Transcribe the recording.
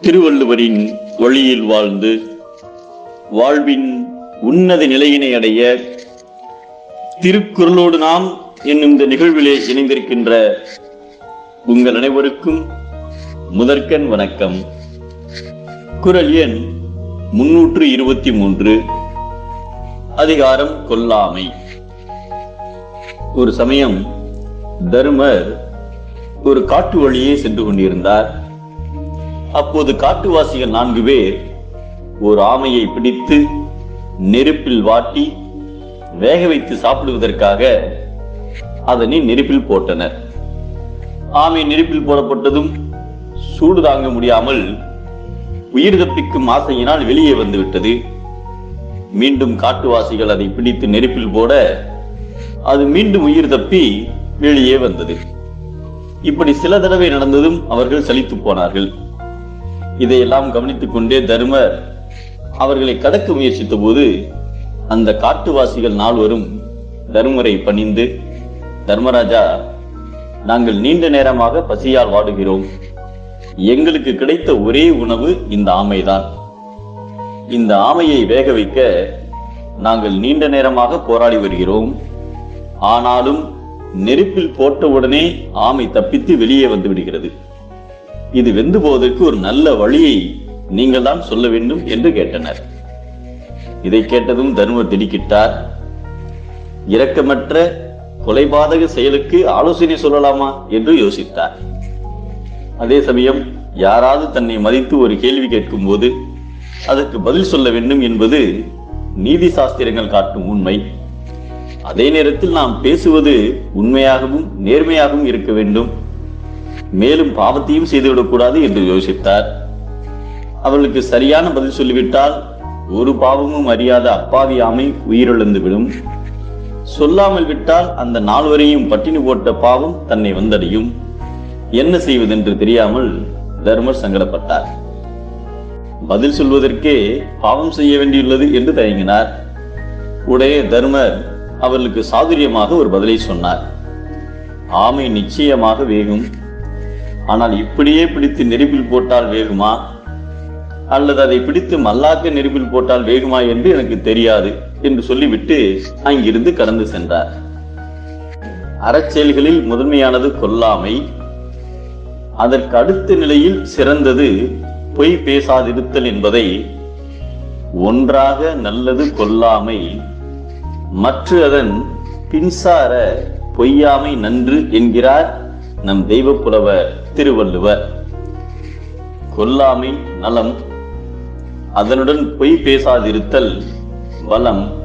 திருவள்ளுவரின் வழியில் வாழ்ந்து வாழ்வின் உன்னத நிலையினை அடைய திருக்குறளோடு நாம் என்னும் இந்த நிகழ்விலே இணைந்திருக்கின்ற உங்கள் அனைவருக்கும் முதற்கண் வணக்கம். குரல் எண் முன்னூற்று இருபத்தி மூன்று. அதிகாரம் கொல்லாமை. ஒரு சமயம் தருமர் ஒரு காட்டு வழியே சென்று கொண்டிருந்தார். அப்போது காட்டுவாசிகள் நான்கு பேர் ஒரு ஆமையை பிடித்து நெருப்பில் வாட்டி வேக வைத்து சாப்பிடுவதற்காக அதனை நெருப்பில் போட்டனர். ஆமை நெருப்பில் போடப்பட்டதும் சூடு தாங்க முடியாமல் உயிர் தப்பிக்கும் ஆசையினால் வெளியே வந்துவிட்டது. மீண்டும் காட்டுவாசிகள் அதை பிடித்து நெருப்பில் போட அது மீண்டும் உயிர் தப்பி வெளியே வந்தது. இப்படி சில தடவை நடந்ததும் அவர்கள் சலித்து போனார்கள். இதையெல்லாம் கவனித்துக் கொண்டே தருமர் அவர்களை கடக்க முயற்சித்த போது அந்த காட்டுவாசிகள் நால்வரும் தருமரை பணிந்து தர்மராஜா நாங்கள் நீண்ட நேரமாக பசியால் வாடுகிறோம். எங்களுக்கு கிடைத்த ஒரே உணவு இந்த ஆமைதான். இந்த ஆமையை வேக வைக்க நாங்கள் நீண்ட நேரமாக போராடி வருகிறோம். ஆனாலும் நெருப்பில் போட்டவுடனே ஆமை தப்பித்து வெளியே வந்து விடுகிறது. இது வெந்து போவதற்கு ஒரு நல்ல வழியை நீங்கள் தான் சொல்ல வேண்டும் என்று கேட்டனர். இதை கேட்டதும் தருமர் திடுக்கிட்டார். இரக்கமற்ற கொலைபாதக செயலுக்கு ஆலோசனை சொல்லலாமா என்று யோசித்தார். அதே சமயம் யாராவது தன்னை மதித்து ஒரு கேள்வி கேட்கும் போது அதற்கு பதில் சொல்ல வேண்டும் என்பது நீதி சாஸ்திரங்கள் காட்டும் உண்மை. அதே நேரத்தில் நாம் பேசுவது உண்மையாகவும் நேர்மையாகவும் இருக்க வேண்டும். மேலும் பாவத்தையும் செய்துவிடக்கூடாது என்று யோசித்தார். அவளுக்கு சரியான பதில் சொல்லிவிட்டால் ஒரு பாவமும் அறியாத அப்பாவி ஆமை உயிரிழந்து விடும் சொல்லாமல் விட்டால் அந்த நால்வரையும் பட்டினி போட்ட பாவம் தன்னை வந்தடையும். என்ன செய்வதென்று தெரியாமல் தர்மர் சங்கடப்பட்டார். பதில் சொல்வதற்கே பாவம் செய்ய வேண்டியுள்ளது என்று தயங்கினார். உடனே தர்மர் அவர்களுக்கு சாதுரியமாக ஒரு பதிலை சொன்னார். ஆமை நிச்சயமாக வேகும். ஆனால் இப்படியே பிடித்து நெருப்பில் போட்டால் வேகுமா? அல்லது அதை பிடித்து மல்லாக்க நெருப்பில் போட்டால் வேகுமா என்று எனக்கு தெரியாது என்று சொல்லிவிட்டு அங்கிருந்து கடந்து சென்றார். அறச்செயல்களில் முதன்மையானது கொல்லாமை அதற்கு அடுத்த நிலையில் சிறந்தது பொய் பேசாதிருத்தல் என்பதை ஒன்றாக நல்லது கொல்லாமை மற்ற அதன் பின்சார பொய்யாமை நன்று என்கிறார் நம் தெய்வ புலவர் திருவள்ளுவர். கொல்லாமை நலம் அதனுடன் பொய் பேசாதிருத்தல் வளம்